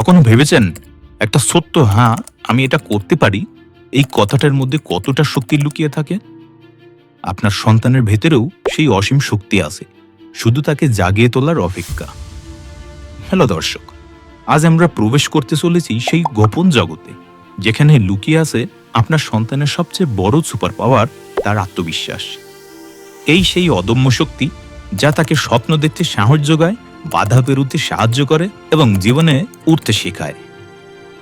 কখনো ভেবেছেন? একটা সত্য হ্যাঁ আমি এটা করতে পারি। এই কথাটার মধ্যে কতটা শক্তি লুকিয়ে থাকে? আপনার সন্তানের ভেতরেও সেই অসীম শক্তি আছে। শুধু তাকে জাগিয়ে তোলার অপেক্ষা। হ্যালো দর্শক, আজ আমরা প্রবেশ করতে চলেছি সেই গোপন জগতে, যেখানে লুকিয়ে আছে আপনার সন্তানের সবচেয়ে বড় সুপার পাওয়ার, তার আত্মবিশ্বাস। এই সেই অদম্য শক্তি, যা তাকে স্বপ্ন দেখতে সাহস যোগায় বাধা পেরুতে সাহায্য করে এবং জীবনে উঠতে শেখায়।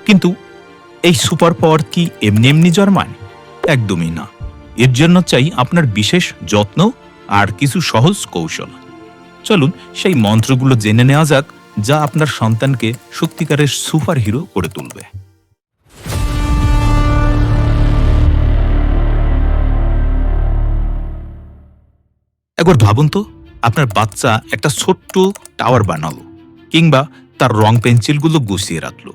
কিন্তু এই সুপার পাওয়ার কি এমনি এমনি জন্মায়? একদমই না। এর জন্য চাই আপনার বিশেষ যত্ন আর কিছু সহজ কৌশল। চলুন সেই মন্ত্রগুলো জেনে নেওয়া যাক, যা আপনার সন্তানকে সত্যিকারের সুপার হিরো করে তুলবে। একবার ভাবুন তো আপনার বাচ্চা একটা ছোট্ট টাওয়ার বানালো, কিংবা তার রং পেন্সিলগুলো গুছিয়ে রাখল।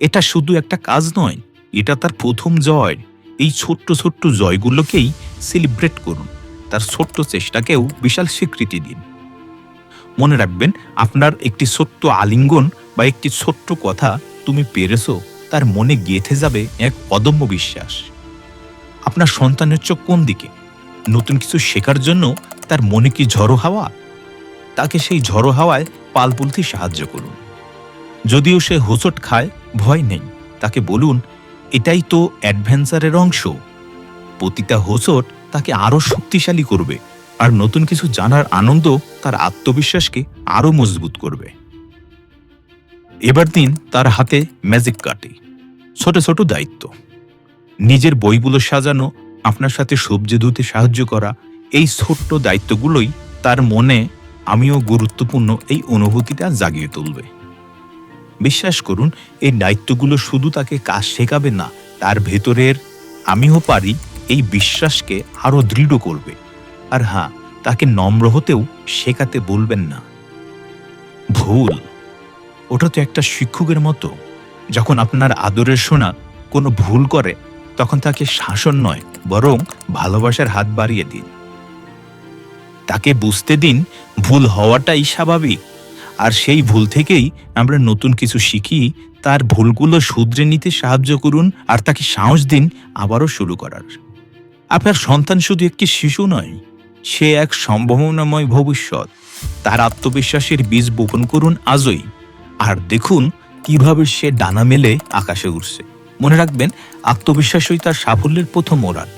এটা শুধু একটা কাজ নয়, এটা তার প্রথম জয়। এই ছোট্ট ছোট্ট জয়গুলোকেই সেলিব্রেট করুন, তার ছোট্ট চেষ্টাকেও বিশাল স্বীকৃতি দিন। মনে রাখবেন, আপনার একটি ছোট্ট আলিঙ্গন বা একটি ছোট্ট কথা তুমি পেরেছ, তার মনে গেঁথে যাবে এক অদম্য বিশ্বাস। আপনার সন্তানের চোখ কোন দিকে? নতুন কিছু শেখার জন্য তার মনে কি ঝড়ো হাওয়া? তাকে সেই ঝড়ো হাওয়ায় পাল সাহায্য করুন। যদিও সে হোঁচট খায়, ভয় নেই। তাকে বলুন, এটাই তো অ্যাডভেঞ্চারের অংশ। প্রতিটা হোঁচট তাকে আরও শক্তিশালী করবে আর নতুন কিছু জানার আনন্দ তার আত্মবিশ্বাসকে আরও মজবুত করবে। এবার দিন তার হাতে ম্যাজিক কাটে। ছোট ছোট দায়িত্ব। নিজের বইগুলো সাজানো, আপনার সাথে সবজি ধুতে সাহায্য করা এই ছোট্ট দায়িত্বগুলোই তার মনে আমিও গুরুত্বপূর্ণ এই অনুভূতিটা জাগিয়ে তুলবে। বিশ্বাস করুন, এই দায়িত্বগুলো শুধু তাকে কাজ শেখাবে না, তার ভেতরের আমিও পারি এই বিশ্বাসকে আরও দৃঢ় করবে। আর হ্যাঁ তাকে নম্র হতেও শেখাতে বলবেন না। ভুল, ওটা তো একটা শিক্ষকের মতো। যখন আপনার আদরের শোনা কোনো ভুল করে, তখন তাকে শাসন নয়, বরং ভালোবাসার হাত বাড়িয়ে দিন। তাকে বুঝতে দিন ভুল হওয়াটাই স্বাভাবিক। আর সেই ভুল থেকেই আমরা নতুন কিছু শিখি, তার ভুলগুলো শুধরে নিতে সাহায্য করুন, আর তাকে সাহস দিন আবারও শুরু করার। আপনার সন্তান শুধু একটি শিশু নয়, সে এক সম্ভাবনাময় ভবিষ্যৎ। তার আত্মবিশ্বাসের বীজ বপন করুন আজই। আর দেখুন কীভাবে সে ডানা মেলে আকাশে উঠছে মনে রাখবেন, আত্মবিশ্বাসই তার সাফল্যের প্রথম ওরাল